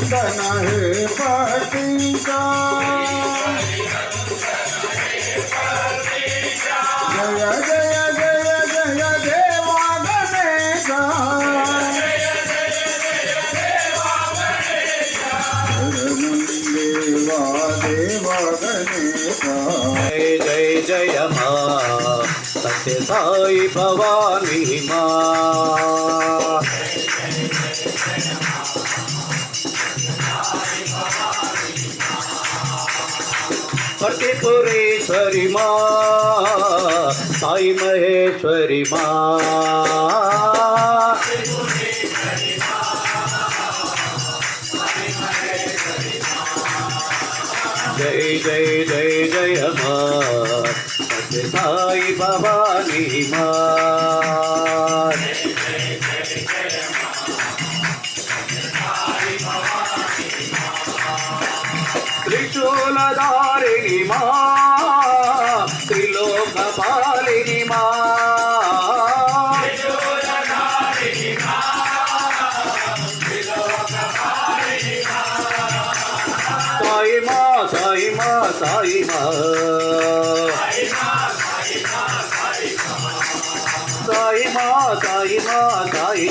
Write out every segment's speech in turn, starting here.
నందన హే పటీకా జయ జయ జయ జయ దేవా గణేశ శరణం దేవా దేవా గణేశ జయ జయ జయ మా సత్య సాయి ಪುರೇಶ್ವರಿ ಮಾ ತಾಯಿ ಮಹೇಶ್ವರಿ ಮಾ ಜೈ ಜೈ ಜೈ ಜಯ ಮಾ ತಾಯಿ ಭವಾನಿ ಮಾ త్రిశూలధారిణి మా త్రిలోకపాలిని మా సాయి మా సాయి మా సాయి మా సాయి మా సాయి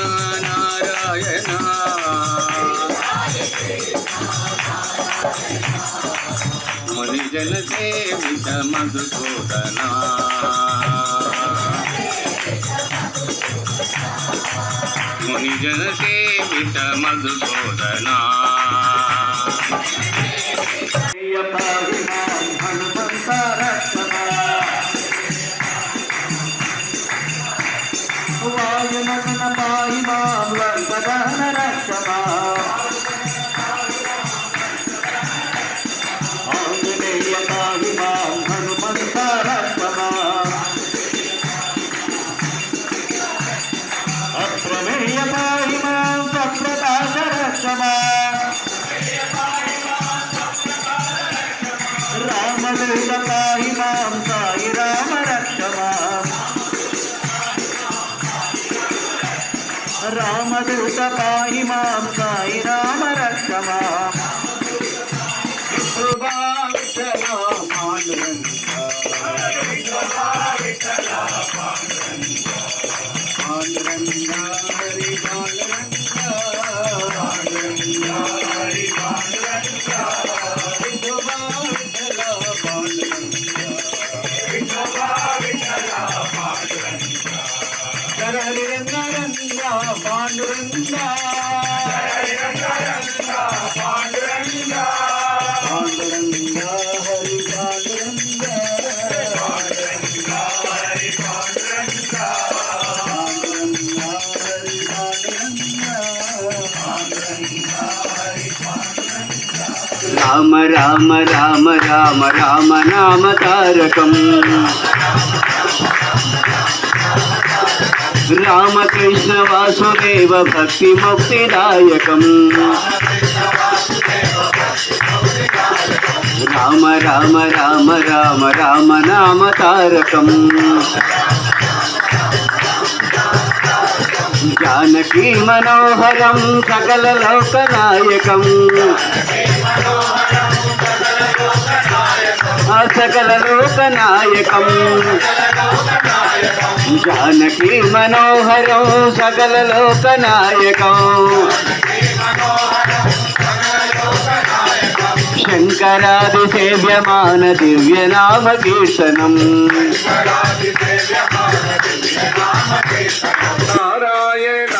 కృష్ణ నారాయణ మునిజన సేవిత మధుసూదనా మునిజన సేవిత మధుసూదనా రక్షమా రామదూత పాయి మాం సాయి రామ రక్షమా రామదూత పాయి మాం పాండురంగా. పాండురంగా హరి పాండురంగా. పాండురంగా హరి పాండురంగా రామ రామ రామ రామ రామ నామ తారకం. రామకృష్ణ వాసుదేవ భక్తి ముక్తిదాయకం రామ రామ రామ రామ రామ నామ తారకం జానకీ మనోహరం సకల లోకనాయకం ఆ సకల లోకనాయకం జానకీ మనోహరం సకల లోకనాయకం. శంకరాది సేవ్యమాన దివ్య నామ కీర్తనం. నారాయణ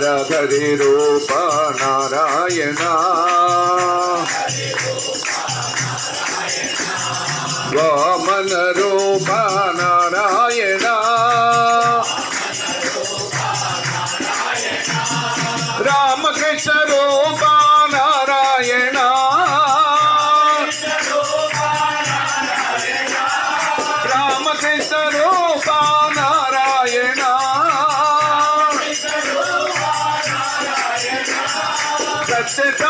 హర హరి రూప నారాయణ వామన రూప సత్యసాయి రూప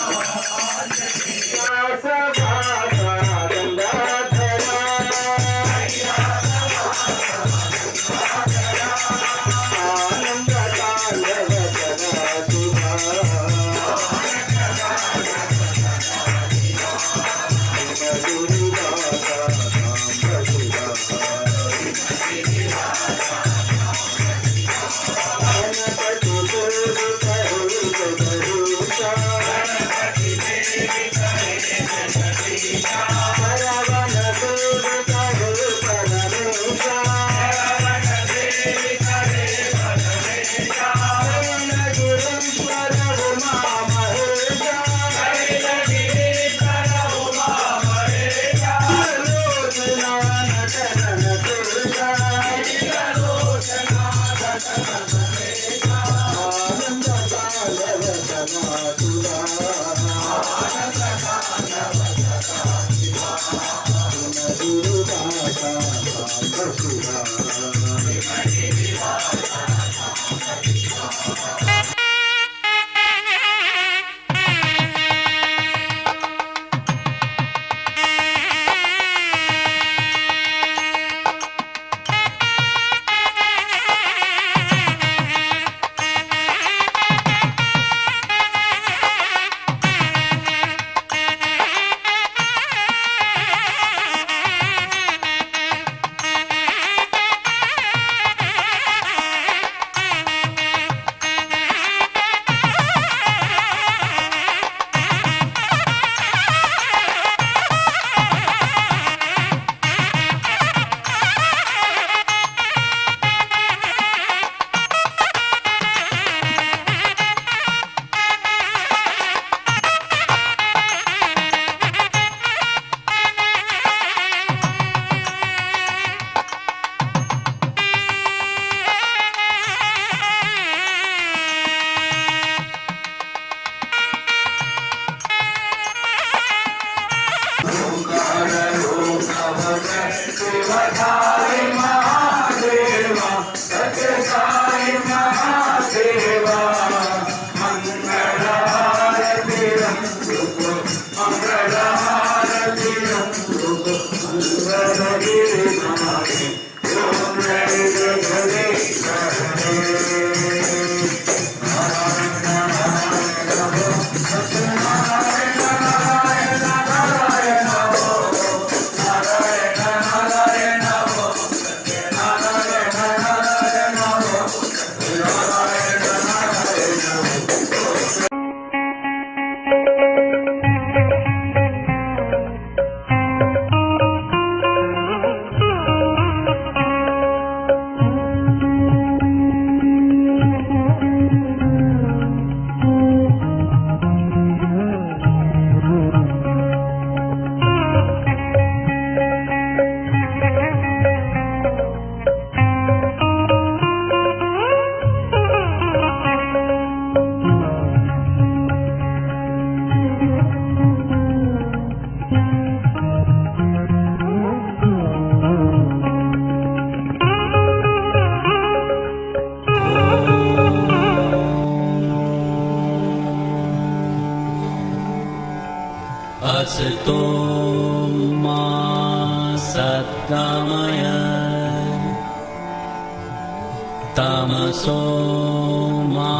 मा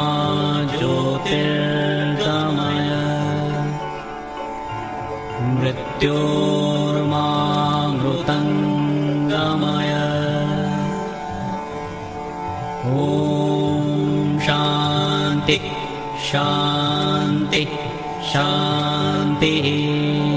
ज्योतिर्गमय। मृत्योर्मा मृतङ्गमय ॐ शान्ति शान्ति शान्तिः